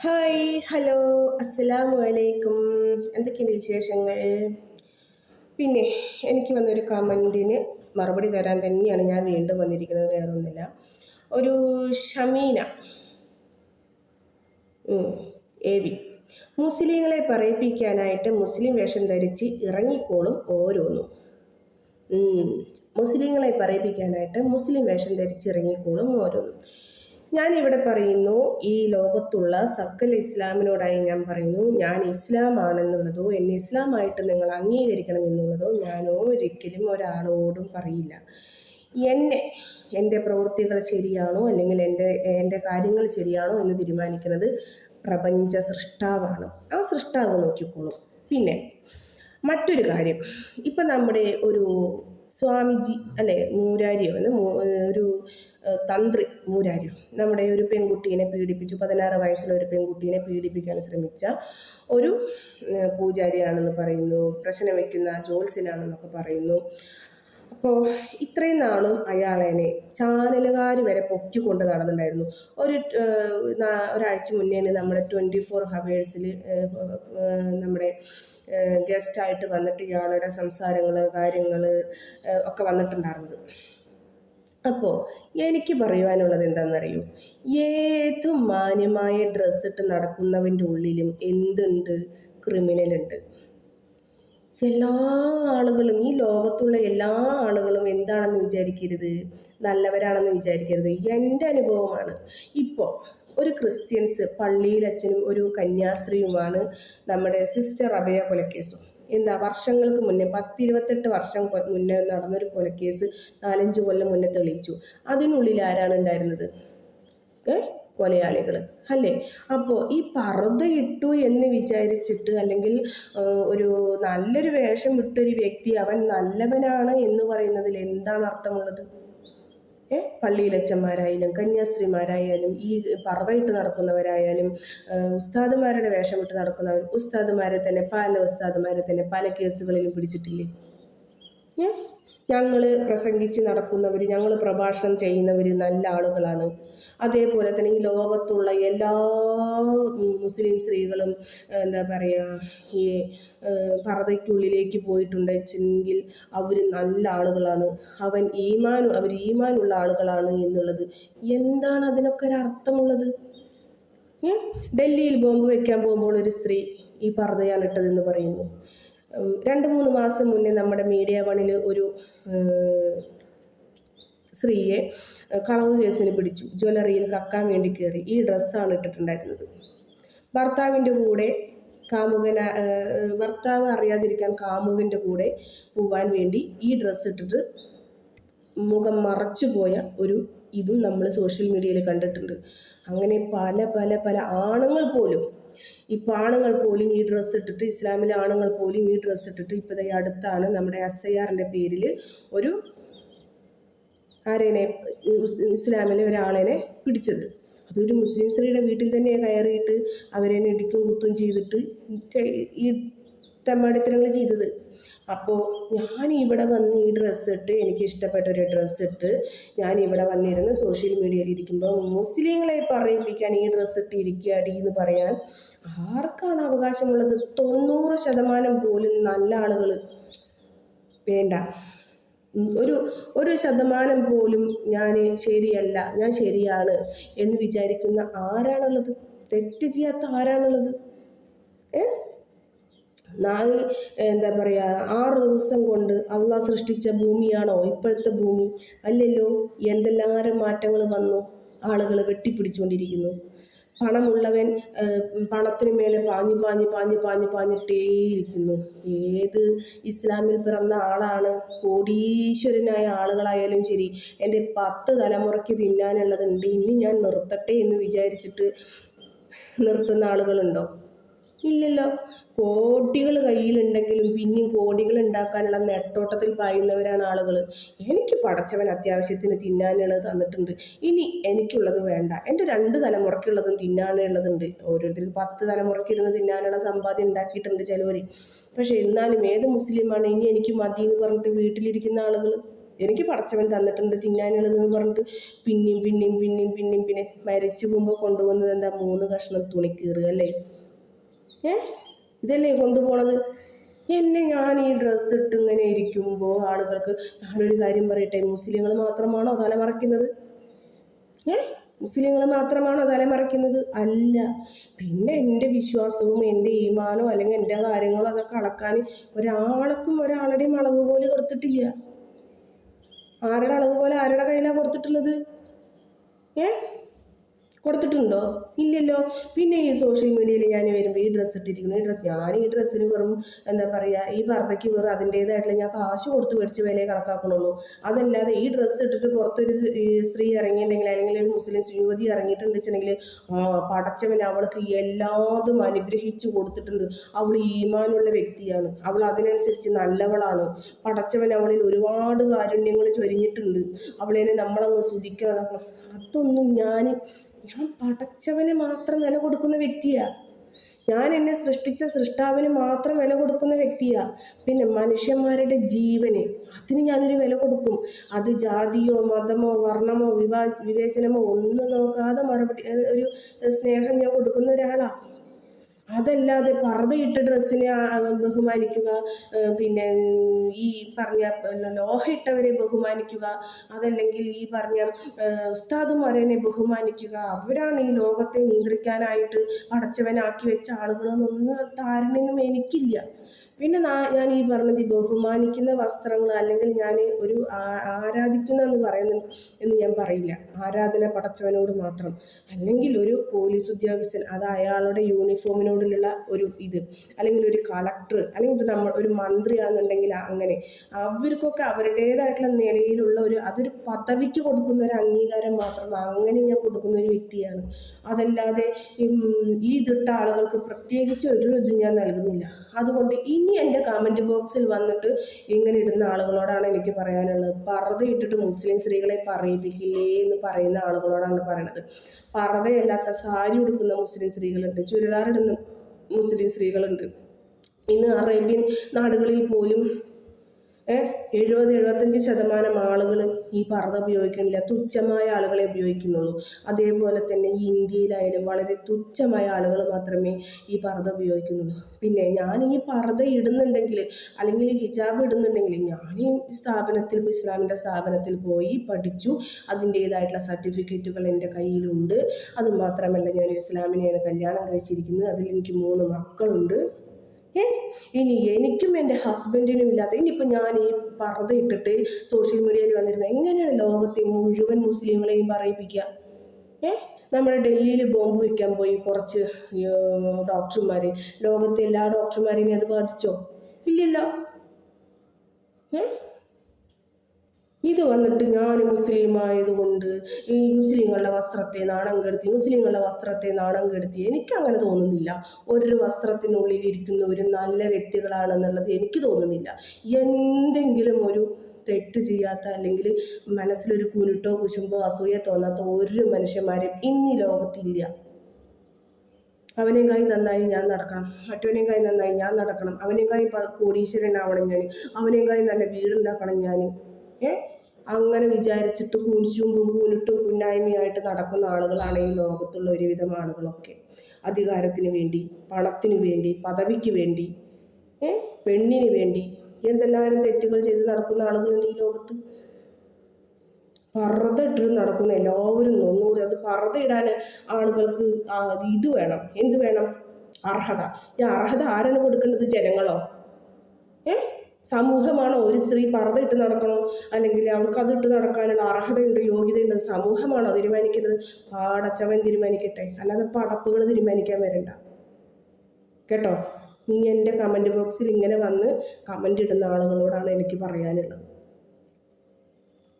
Hi hello അസ്സലാമു അലൈക്കും എന്തൊക്കെയുണ്ട് വിശേഷങ്ങൾ? പിന്നെ എനിക്ക് വന്നൊരു കമന്റിന് മറുപടി തരാൻ തന്നെയാണ് ഞാൻ വീണ്ടും വന്നിരിക്കുന്നത് വേറെ ഒന്നുമില്ല ഒരു ഷമീന. എ വി മുസ്ലിങ്ങളെ പറയിപ്പിക്കാനായിട്ട് മുസ്ലിം വേഷം ധരിച്ച് ഇറങ്ങിക്കോളും ഓരോന്നും. മുസ്ലിങ്ങളെ പറയിപ്പിക്കാനായിട്ട് മുസ്ലിം വേഷം ധരിച്ച് ഇറങ്ങിക്കോളും ഓരോന്നും. ഞാനിവിടെ പറയുന്നു ഈ ലോകത്തുള്ള സക്കൽ ഇസ്ലാമിനോടായി ഞാൻ പറയുന്നു ഞാൻ ഇസ്ലാം ആണെന്നുള്ളതോ എന്നെ ഇസ്ലാമായിട്ട് നിങ്ങൾ അംഗീകരിക്കണം എന്നുള്ളതോ ഞാൻ ഒരിക്കലും ഒരാളോടും പറയില്ല. എന്നെ എന്റെ പ്രവൃത്തികൾ ശരിയാണോ അല്ലെങ്കിൽ എന്റെ എന്റെ കാര്യങ്ങൾ ശരിയാണോ എന്ന് തീരുമാനിക്കുന്നത് പ്രപഞ്ച സൃഷ്ടാവാണ്. ആ സൃഷ്ടാവ് നോക്കിക്കോളും. പിന്നെ മറ്റൊരു കാര്യം. ഇപ്പം നമ്മുടെ ഒരു സ്വാമിജി അല്ലെ മൂരാരിയോ എന്ന് ഒരു തന്ത്രി മൂരാരിയോ. നമ്മുടെ ഒരു പെൺകുട്ടീനെ പീഡിപ്പിച്ചു പതിനാറ് വയസ്സുള്ള ഒരു പെൺകുട്ടീനെ പീഡിപ്പിക്കാൻ ശ്രമിച്ച ഒരു പൂജാരിയാണെന്ന് പറയുന്നു പ്രശ്നം വയ്ക്കുന്ന ജോത്സ്യനാണെന്നൊക്കെ പറയുന്നു. അപ്പോൾ ഇത്രയും നാളും അയാളെനെ ചാനലുകാർ വരെ പൊക്കിക്കൊണ്ട് നടന്നിട്ടുണ്ടായിരുന്നു. ഒരു ഒരാഴ്ച മുന്നേ നമ്മുടെ ട്വന്റി ഫോർ ഹവേഴ്സിൽ നമ്മുടെ ഗസ്റ്റായിട്ട് വന്നിട്ട് ഇയാളുടെ സംസാരങ്ങൾ കാര്യങ്ങൾ ഒക്കെ വന്നിട്ടുണ്ടായിരുന്നത്. അപ്പോൾ എനിക്ക് പറയുവാനുള്ളത് എന്താണെന്നറിയൂ? ഏത് മാന്യമായ ഡ്രസ്സിട്ട് നടക്കുന്നവന്റെ ഉള്ളിലും എന്തുണ്ട്? ക്രിമിനലുണ്ട് എല്ലാ ആളുകളും ഈ ലോകത്തുള്ള എല്ലാ ആളുകളും എന്താണെന്ന് വിചാരിക്കരുത്? നല്ലവരാണെന്ന് വിചാരിക്കരുത്. എന്റെ അനുഭവമാണ്. ഇപ്പോൾ ഒരു ക്രിസ്ത്യൻസ് പള്ളിയിൽ അച്ഛനും ഒരു കന്യാസ്ത്രീയുമാണ് നമ്മുടെ സിസ്റ്റർ അഭയ കൊലക്കേസും. എന്താ വർഷങ്ങൾക്ക് മുന്നേ പത്തിരുപത്തെട്ട് വർഷം മുന്നേ നടന്നൊരു കൊലക്കേസ് നാലഞ്ച് കൊല്ലം മുന്നേ തെളിയിച്ചു. അതിനുള്ളിൽ ആരാണ് ഉണ്ടായിരുന്നത്? ഏ? കൊലയാളികൾ അല്ലേ? അപ്പോൾ ഈ പറുതയിട്ടു എന്ന് വിചാരിച്ചിട്ട് അല്ലെങ്കിൽ ഒരു നല്ലൊരു വേഷം ഇട്ടൊരു വ്യക്തി അവൻ നല്ലവനാണ് എന്ന് പറയുന്നതിൽ എന്താണ് അർത്ഥമുള്ളത്? ഏ? പള്ളിയിലച്ചന്മാരായാലും കന്യാസ്ത്രീമാരായാലും ഈ പറവയിട്ട് നടക്കുന്നവരായാലും ഉസ്താദുമാരുടെ വേഷമിട്ട് നടക്കുന്നവർ ഉസ്താദുമാരെ തന്നെ പല ഉസ്താദുമാരെ തന്നെ പല കേസുകളിലും പിടിച്ചിട്ടില്ലേ? ഞങ്ങൾ പ്രസംഗിച്ച് നടക്കുന്നവർ ഞങ്ങൾ പ്രഭാഷണം ചെയ്യുന്നവർ നല്ല ആളുകളാണ്. അതേപോലെ തന്നെ ഈ ലോകത്തുള്ള എല്ലാ മുസ്ലിം സ്ത്രീകളും എന്താ പറയുക ഈ പറതയ്ക്കുള്ളിലേക്ക് പോയിട്ടുണ്ടെങ്കിൽ അവർ നല്ല ആളുകളാണ്. അവൻ ഈമാൻ അവർ ഈമാനുള്ള ആളുകളാണ് എന്നുള്ളത്. എന്താണ് അതിനൊക്കെ ഒരു അർത്ഥമുള്ളത്? ഡൽഹിയിൽ ബോംബ് വയ്ക്കാൻ പോകുമ്പോൾ ഒരു സ്ത്രീ ഈ പർദ്ദയാണ് ഇട്ടതെന്ന് പറയുന്നു. രണ്ട് മൂന്ന് മാസം മുന്നേ നമ്മുടെ മീഡിയ വണിൽ ഒരു സ്ത്രീയെ കളവ് കേസിന് പിടിച്ചു. ജ്വല്ലറിയിൽ കക്കാൻ വേണ്ടി കയറി ഈ ഡ്രസ്സാണ് ഇട്ടിട്ടുണ്ടായിരുന്നത്. ഭർത്താവിന്റെ കൂടെ കാമുകന ഭർത്താവ് അറിയാതിരിക്കാൻ കാമുകന്റെ കൂടെ പോവാൻ വേണ്ടി ഈ ഡ്രസ്സ് ഇട്ടിട്ട് മുഖം മറച്ചു പോയ ഒരു ഇതും നമ്മൾ സോഷ്യൽ മീഡിയയിൽ കണ്ടിട്ടുണ്ട്. അങ്ങനെ പല പല പല ആണുങ്ങൾ പോലും ഇപ്പോൾ ആണുങ്ങൾ പോലും ഈ ഡ്രസ്സ് ഇട്ടിട്ട് ഇസ്ലാമിലെ ആണുങ്ങൾ പോലും ഈ ഡ്രസ്സ് ഇട്ടിട്ട് ഇപ്പോൾ ഈ അടുത്താണ് നമ്മുടെ എസ് ഐ ആറിന്റെ പേരിൽ ഒരു ആരേനെ ഇസ് ഇസ്ലാമിലെ ഒരാളേനെ പിടിച്ചത്. അതൊരു മുസ്ലിം സ്ത്രീയുടെ വീട്ടിൽ തന്നെ കയറിയിട്ട് അവരെ ഇടിക്കും കുത്തും ചെയ്തിട്ട് ഈ തെമ്മാടിത്തരങ്ങൾ ചെയ്തത്. അപ്പോൾ ഞാൻ ഇവിടെ വന്ന് ഈ ഡ്രസ്സ് ഇട്ട് എനിക്ക് ഇഷ്ടപ്പെട്ട ഒരു ഡ്രസ്സ് ഇട്ട് ഞാൻ ഇവിടെ വന്നിരുന്ന് സോഷ്യൽ മീഡിയയിൽ ഇരിക്കുമ്പോൾ മുസ്ലിങ്ങളെ പറയിപ്പിക്കാൻ ഈ ഡ്രസ്സ് ഇട്ട് ഇരിക്കുകടി എന്ന് പറയാൻ ആർക്കാണ് അവകാശമുള്ളത്? തൊണ്ണൂറ് ശതമാനം പോലും നല്ല ആളുകൾ വേണ്ട. ഒരു ഒരു ശതമാനം പോലും ഞാൻ ശരിയല്ല ഞാൻ ശരിയാണ് എന്ന് വിചാരിക്കുന്ന ആരാണുള്ളത്? തെറ്റ് ചെയ്യാത്ത ആരാണുള്ളത്? ഏ? നാല് എന്താ പറയുക ആറ് ദിവസം കൊണ്ട് അള്ളാഹ് സൃഷ്ടിച്ച ഭൂമിയാണോ ഇപ്പോഴത്തെ ഭൂമി? അല്ലല്ലോ എന്തെല്ലാരും മാറ്റങ്ങൾ വന്നു ആളുകൾ വെട്ടിപ്പിടിച്ചുകൊണ്ടിരിക്കുന്നു. പണമുള്ളവൻ പണത്തിന് മേലെ പാഞ്ഞു പാഞ്ഞു പാഞ്ഞു പാഞ്ഞു പാഞ്ഞിട്ടേയിരിക്കുന്നു. ഏത് ഇസ്ലാമിൽ പിറന്ന ആളാണ്? കോടീശ്വരനായ ആളുകളായാലും ശരി എന്റെ പത്ത് തലമുറയ്ക്ക് തിന്നാനുള്ളതുണ്ട് ഇനി ഞാൻ നിർത്തട്ടെ എന്ന് വിചാരിച്ചിട്ട് നിർത്തുന്ന ആളുകളുണ്ടോ? ഇല്ലല്ലോ. കോടികൾ കയ്യിലുണ്ടെങ്കിലും പിന്നെയും കോടികൾ ഉണ്ടാക്കാനുള്ള നെട്ടോട്ടത്തിൽ പായുന്നവരാണ് ആളുകൾ എനിക്ക് പടച്ചവൻ അത്യാവശ്യത്തിന് തിന്നാനുള്ളത് തന്നിട്ടുണ്ട്. ഇനി എനിക്കുള്ളത് വേണ്ട. എന്റെ രണ്ട് തലമുറയ്ക്കുള്ളതും തിന്നാനുള്ളതുണ്ട്. ഓരോരുത്തർക്ക് പത്ത് തലമുറയ്ക്കിരുന്ന് തിന്നാനുള്ള സമ്പാദ്യം ഉണ്ടാക്കിയിട്ടുണ്ട് ചിലവർ പക്ഷെ എന്നാലും ഏത് മുസ്ലിമാണ് ഇനി എനിക്ക് മതി എന്ന് പറഞ്ഞിട്ട് വീട്ടിലിരിക്കുന്ന ആളുകൾ എനിക്ക് പടച്ചവൻ തന്നിട്ടുണ്ട് തിന്നാനുള്ളതെന്ന് പറഞ്ഞിട്ട് പിന്നെയും പിന്നെയും പിന്നെയും പിന്നെയും പിന്നെ മരിച്ചു പോകുമ്പോൾ കൊണ്ടുപോകുന്നത് എന്താ? മൂന്ന് കഷ്ണം തുണി കീറുക അല്ലേ? ഏ? ഇതല്ലേ കൊണ്ടുപോണത്? എന്നെ ഞാൻ ഈ ഡ്രസ്സ് ഇട്ട് ഇങ്ങനെ ഇരിക്കുമ്പോൾ ആളുകൾക്ക് ഞാനൊരു കാര്യം പറയട്ടെ മുസ്ലിങ്ങൾ മാത്രമാണോ തല മറയ്ക്കുന്നത്? ഏ? മുസ്ലിങ്ങൾ മാത്രമാണോ തലമറയ്ക്കുന്നത് അല്ല. പിന്നെ എന്റെ വിശ്വാസവും എന്റെ ഈമാനോ അല്ലെങ്കിൽ എന്റെ കാര്യങ്ങളോ അതൊക്കെ അളക്കാൻ ഒരാൾക്കും ഒരാളുടെയും അളവ് പോലെ കൊടുത്തിട്ടില്ല. ആരുടെ അളവ് പോലെ ആരുടെ കയ്യിലാണ് കൊടുത്തിട്ടുള്ളത്? ഏ? കൊടുത്തിട്ടുണ്ടോ? ഇല്ലല്ലോ. പിന്നെ ഈ സോഷ്യൽ മീഡിയയിൽ ഞാൻ വരുമ്പോൾ ഈ ഡ്രസ്സ് ഇട്ടിരിക്കുന്നു. ഈ ഡ്രസ്സ് ഞാൻ ഈ ഡ്രസ്സിന് വെറും എന്താ പറയുക ഈ പർദ്ദയ്ക്ക് വെറും അതിന്റേതായിട്ടുള്ള ഞാൻ കാശ് കൊടുത്ത് മേടിച്ച് വിലയെ കണക്കാക്കണുള്ളൂ. അതല്ലാതെ ഈ ഡ്രസ്സ് ഇട്ടിട്ട് പുറത്തൊരു സ്ത്രീ ഇറങ്ങിയിട്ടുണ്ടെങ്കിൽ അല്ലെങ്കിൽ ഒരു മുസ്ലിം യുവതി ഇറങ്ങിയിട്ടുണ്ട് വെച്ചിട്ടുണ്ടെങ്കിൽ പടച്ചവൻ അവൾക്ക് എല്ലാതും അനുഗ്രഹിച്ചു കൊടുത്തിട്ടുണ്ട്. അവൾ ഈമാനുള്ള വ്യക്തിയാണ്. അവൾ അതിനനുസരിച്ച് നല്ലവളാണ്. പടച്ചവൻ അവളിൽ ഒരുപാട് കാരുണ്യങ്ങൾ ചൊരിഞ്ഞിട്ടുണ്ട്. അവളെ നമ്മളങ്ങ് സ്തുതിക്കണം. അതൊന്നും ഞാൻ ഞാൻ പടച്ചവന് മാത്രം വില കൊടുക്കുന്ന വ്യക്തിയാ. ഞാൻ എന്നെ സൃഷ്ടിച്ച സൃഷ്ടാവിന് മാത്രം വില കൊടുക്കുന്ന വ്യക്തിയാ. പിന്നെ മനുഷ്യന്മാരുടെ ജീവന് അതിന് ഞാനൊരു വില കൊടുക്കും. അത് ജാതിയോ മതമോ വർണമോ വിവാ വിവേചനമോ ഒന്നും നോക്കാതെ മറുപടി ഒരു സ്നേഹം ഞാൻ കൊടുക്കുന്ന ഒരാളാ. അതല്ലാതെ പർദ്ദയിട്ട ഡ്രസ്സിനെ ബഹുമാനിക്കുക പിന്നെ ഈ പറഞ്ഞ ലോഹയിട്ടവരെ ബഹുമാനിക്കുക അതല്ലെങ്കിൽ ഈ പറഞ്ഞ ഉസ്താദുമാരനെ ബഹുമാനിക്കുക അവരാണ് ഈ ലോകത്തെ നിയന്ത്രിക്കാനായിട്ട് അടച്ചവനാക്കി വെച്ച ആളുകളൊന്നും ധാരണയൊന്നും എനിക്കില്ല. പിന്നെ ഞാൻ ഈ പറഞ്ഞത് ഈ ബഹുമാനിക്കുന്ന വസ്ത്രങ്ങൾ അല്ലെങ്കിൽ ഞാൻ ഒരു ആരാധിക്കുന്ന എന്ന് പറയുന്ന എന്ന് ഞാൻ പറയില്ല. ആരാധന പടച്ചവനോട് മാത്രം. അല്ലെങ്കിൽ ഒരു പോലീസ് ഉദ്യോഗസ്ഥൻ അത് അയാളുടെ യൂണിഫോമിനോടുള്ള ഒരു ഇത് അല്ലെങ്കിൽ ഒരു കളക്ടർ അല്ലെങ്കിൽ ഇപ്പം നമ്മൾ ഒരു മന്ത്രിയാണെന്നുണ്ടെങ്കിൽ അങ്ങനെ അവർക്കൊക്കെ അവരുടേതായിട്ടുള്ള നിലയിലുള്ള ഒരു അതൊരു പദവിക്ക് കൊടുക്കുന്ന ഒരു അംഗീകാരം മാത്രം അങ്ങനെ ഞാൻ കൊടുക്കുന്ന ഒരു വ്യക്തിയാണ്. അതല്ലാതെ ഈ ഇതിട്ട ആളുകൾക്ക് പ്രത്യേകിച്ച് ഒരു ഇത് ഞാൻ നൽകുന്നില്ല. അതുകൊണ്ട് ഇനി എന്റെ കമന്റ് ബോക്സിൽ വന്നിട്ട് ഇങ്ങനെ ഇടുന്ന ആളുകളോടാണ് എനിക്ക് പറയാനുള്ളത്. പറതയിട്ടിട്ട് മുസ്ലിം സ്ത്രീകളെ പറയിപ്പിക്കില്ലേ എന്ന് പറയുന്ന ആളുകളോടാണ് പറയണത്. പറവയല്ലാത്ത സാരി ഉടുക്കുന്ന മുസ്ലിം സ്ത്രീകളുണ്ട്. ചുരിദാർ ഇടുന്ന മുസ്ലിം സ്ത്രീകളുണ്ട്. ഇന്ന് അറേബ്യൻ നാടുകളിൽ പോലും എഴുപത് എഴുപത്തഞ്ച് ശതമാനം ആളുകൾ ഈ പർദ്ദ ഉപയോഗിക്കുന്നില്ല തുച്ഛമായ ആളുകളെ ഉപയോഗിക്കുന്നുള്ളൂ. അതേപോലെ തന്നെ ഈ ഇന്ത്യയിലായാലും വളരെ തുച്ഛമായ ആളുകൾ മാത്രമേ ഈ പർദ്ദ ഉപയോഗിക്കുന്നുള്ളൂ. പിന്നെ ഞാൻ ഈ പർദ്ദ ഇടുന്നുണ്ടെങ്കിൽ അല്ലെങ്കിൽ ഹിജാബ് ഇടുന്നുണ്ടെങ്കിൽ ഞാൻ ഈ സ്ഥാപനത്തിൽ ഇസ്ലാമിന്റെ സ്ഥാപനത്തിൽ പോയി പഠിച്ചു. അതിന്റേതായിട്ടുള്ള സർട്ടിഫിക്കറ്റുകൾ എന്റെ കയ്യിലുണ്ട്. അതുമാത്രമല്ല ഞാൻ ഇസ്ലാമിനെയാണ് കല്യാണം കഴിച്ചിരിക്കുന്നത്. അതിൽ എനിക്ക് മൂന്ന് മക്കളുണ്ട്. ഏ? ഇനി എനിക്കും എന്റെ ഹസ്ബൻഡിനും ഇല്ലാത്ത ഇനിയിപ്പോൾ ഞാൻ ഈ പറത ഇട്ടിട്ട് സോഷ്യൽ മീഡിയയിൽ വന്നിരുന്നത് എങ്ങനെയാണ് ലോകത്തെ മുഴുവൻ മുസ്ലിങ്ങളെയും പറയിപ്പിക്കുക? ഏ? നമ്മുടെ ഡൽഹിയിൽ ബോംബ് വയ്ക്കാൻ പോയി കുറച്ച് ഡോക്ടർമാർ ലോകത്തെ എല്ലാ ഡോക്ടർമാരെയും അത് ബാധിച്ചോ? ഇല്ലല്ലോ. ഏ? ഇത് വന്നിട്ട് ഞാൻ മുസ്ലിം ആയതുകൊണ്ട് ഈ മുസ്ലിങ്ങളുടെ വസ്ത്രത്തെ നാണം കെടുത്തി മുസ്ലിങ്ങളുടെ വസ്ത്രത്തെ നാണം കെടുത്തി എനിക്കങ്ങനെ തോന്നുന്നില്ല. ഒരു വസ്ത്രത്തിനുള്ളിൽ ഇരിക്കുന്നവർ നല്ല വ്യക്തികളാണെന്നുള്ളത് എനിക്ക് തോന്നുന്നില്ല. എന്തെങ്കിലും ഒരു തെറ്റ് ചെയ്യാത്ത അല്ലെങ്കിൽ മനസ്സിലൊരു കുരുട്ടോ കുശുമ്പോ അസൂയ തോന്നാത്ത ഒരു മനുഷ്യന്മാരും ഇന്ന് ഈ ലോകത്തില്ല. അവനേക്കായി നന്നായി ഞാൻ നടക്കണം. മറ്റവനേക്കായി നന്നായി ഞാൻ നടക്കണം. അവനേക്കായി കോടീശ്വരനാവണം ഞാൻ അവനേക്കായി നല്ല വീടുണ്ടാക്കണം ഞാൻ അങ്ങനെ വിചാരിച്ചിട്ട് കുനിച്ചുമ്പും കൂനിട്ടും കുന്നായ്മയായിട്ട് നടക്കുന്ന ആളുകളാണ് ഈ ലോകത്തുള്ള ഒരുവിധം ആളുകളൊക്കെ. അധികാരത്തിന് വേണ്ടി പണത്തിന് വേണ്ടി പദവിക്ക് വേണ്ടി പെണ്ണിന് വേണ്ടി എന്തെല്ലാവരും തെറ്റുകൾ ചെയ്ത് നടക്കുന്ന ആളുകളുണ്ട് ഈ ലോകത്ത്. ഇട്ടിട്ട് നടക്കുന്ന എല്ലാവരും ഒന്നുകൂടി അത് ഇടാൻ ആളുകൾക്ക് ഇത് വേണം. എന്ത് വേണം? അർഹത. ഈ അർഹത ആരാണ് കൊടുക്കേണ്ടത്? ജനങ്ങളോ? സമൂഹമാണോ? ഒരു സ്ത്രീ പർദ്ദ ഇട്ട് നടക്കണോ? അല്ലെങ്കിൽ അവൾക്ക് അത് ഇട്ട് നടക്കാനുള്ള അർഹതയുണ്ട് യോഗ്യതയുണ്ട് സമൂഹമാണോ തീരുമാനിക്കുന്നത്? പാടച്ചവൻ തീരുമാനിക്കട്ടെ. അല്ലാതെ പടപ്പുകൾ തീരുമാനിക്കാൻ വരണ്ട. കേട്ടോ? നീ എന്റെ കമന്റ് ബോക്സിൽ ഇങ്ങനെ വന്ന് കമന്റ് ഇടുന്ന ആളുകളോടാണ് എനിക്ക് പറയാനുള്ളത്.